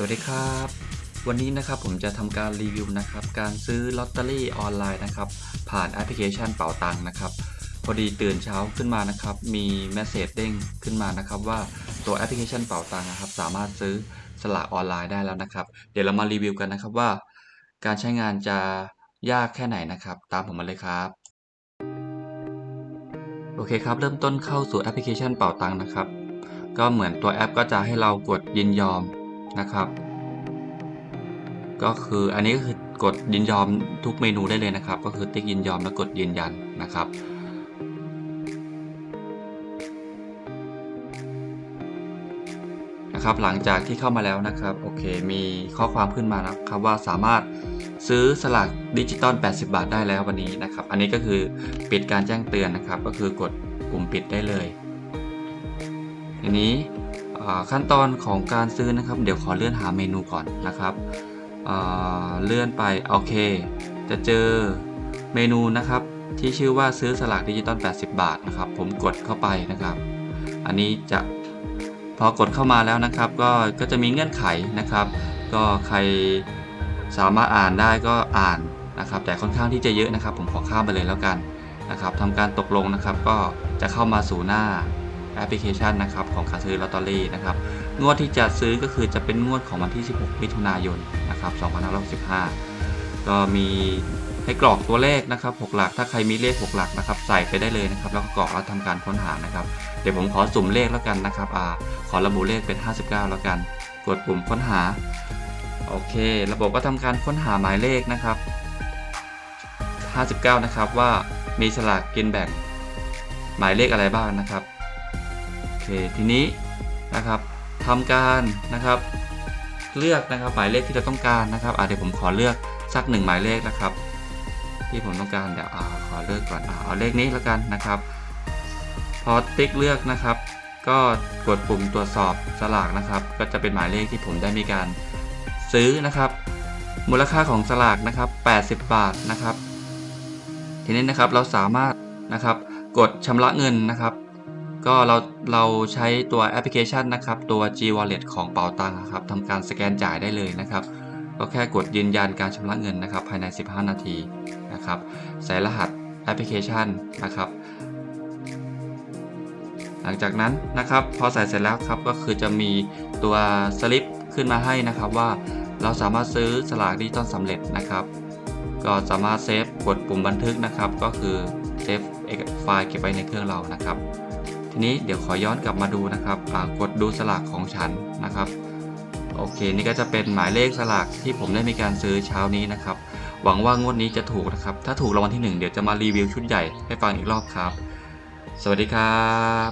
สวัสดีครับ วันนี้นะครับผมจะทำการรีวิวนะครับ การซื้อลอตเตอรี่ออนไลน์นะครับ ผ่านแอปพลิเคชันเป๋าตังค์นะครับ พอดีตื่นเช้าขึ้นมานะครับ มีเมสเซจเด้งขึ้นมานะครับว่าตัวแอปพลิเคชันเป๋าตังค์นะครับ สามารถซื้อสลากออนไลน์ได้แล้วนะครับ เดี๋ยวเรามารีวิวกันนะครับว่า การใช้งานจะยากแค่ไหนนะครับ ตามผมมาเลยครับ โอเคครับ เริ่มต้นเข้าสู่แอปพลิเคชันเป๋าตังค์นะครับ ก็เหมือนตัวแอปก็จะให้เรากดยินยอม นะครับ ก็คืออันนี้ก็คือกดยินยอมทุกเมนูได้เลยนะครับ ก็คือติ๊กยินยอมแล้วกดยืนยันนะครับนะครับหลังจากที่เข้ามาแล้วนะครับโอเคมีข้อความขึ้นมานะครับว่าสามารถซื้อสลากดิจิตอล 80 บาทได้แล้ววันนี้นะครับ อันนี้ก็คือปิดการแจ้งเตือนนะครับ ก็คือกดปุ่มปิดได้เลยทีนี้ ขั้นตอนของการซื้อนะครับ เดี๋ยวขอเลื่อนหาเมนูก่อนนะครับเลื่อนไปโอเค จะเจอเมนูนะครับที่ชื่อว่าซื้อสลากดิจิตอล 80 บาทนะครับ ผมกดเข้าไปนะครับ อันนี้จะพอกดเข้ามาแล้วนะครับ ก็ก็จะมีเงื่อนไขนะครับ ก็ใครสามารถอ่านได้ก็อ่านนะครับ แต่ค่อนข้างที่จะเยอะนะครับ ผมขอข้ามไปเลยแล้วกันนะครับทำการตกลงนะครับ ก็จะเข้ามาสู่หน้า แอปพลิเคชันนะครับของการซื้อลอตเตอรี่นะครับงวดที่จะซื้อก็คือจะเป็นงวดของวันที่ 16 มิถุนายนนะครับ2565 ก็มีให้กรอกตัวเลขนะครับ 6 หลัก ถ้าใครมีเลข 6 หลักนะครับ ใส่ไปได้เลยนะครับ แล้วก็กรอกแล้วทำการค้นหานะครับ เดี๋ยวผมขอสุ่มเลขแล้วกันนะครับอ่าขอระบุเลขเป็น 59 แล้วกัน กดปุ่มค้นหา โอเค ระบบก็ทำการค้นหาหมายเลขนะครับ 59 นะครับว่ามีสลากกินแบ่งหมายเลขอะไรบ้างนะครับ ทีนี้นะครับทำการนะครับ เลือกนะครับหมายเลขที่เราต้องการนะครับอ่าเดี๋ยวผมขอเลือกสักหนึ่งหมายเลขนะครับ ที่ผมต้องการเดี๋ยวอขอเลือกก่อนอเอาเลขนี้แล้วกันนะครับ พอติ๊กเลือกนะครับ ก็กดปุ่มตรวจสอบสลากนะครับ ก็จะเป็นหมายเลขที่ผมได้มีการซื้อนะครับ มูลค่าของสลากนะครับ 80 บาทนะครับ ทีนี้นะครับเราสามารถนะครับกดชำระเงินนะครับ ก็เราเราใช้ตัวแอปพลิเคชันนะครับตัว G Wallet ของเป๋าตังค์ครับทำการสแกนจ่ายได้เลยนะครับ ก็แค่กดยืนยันการชำระเงินนะครับ ภายใน 15 นาทีนะครับใส่รหัสแอปพลิเคชันนะครับ หลังจากนั้นนะครับพอใส่เสร็จแล้วครับก็คือจะมีตัวสลิปขึ้นมาให้นะครับว่าเราสามารถซื้อสลากดิจิตอลสำเร็จนะครับ ก็สามารถเซฟกดปุ่มบันทึกนะครับ ก็คือเซฟไฟล์เก็บไว้ในเครื่องเรานะครับ ทีนี้เดี๋ยวขอย้อนกลับมาดูนะครับกดดูสลากของฉันนะครับ โอเค นี่ก็จะเป็นหมายเลขสลากที่ผมได้มีการซื้อเช้านี้นะครับ หวังว่างวดนี้จะถูกนะครับ ถ้าถูกรางวัลที่ 1 เดี๋ยวจะมารีวิวชุดใหญ่ให้ฟังอีกรอบครับ สวัสดีครับ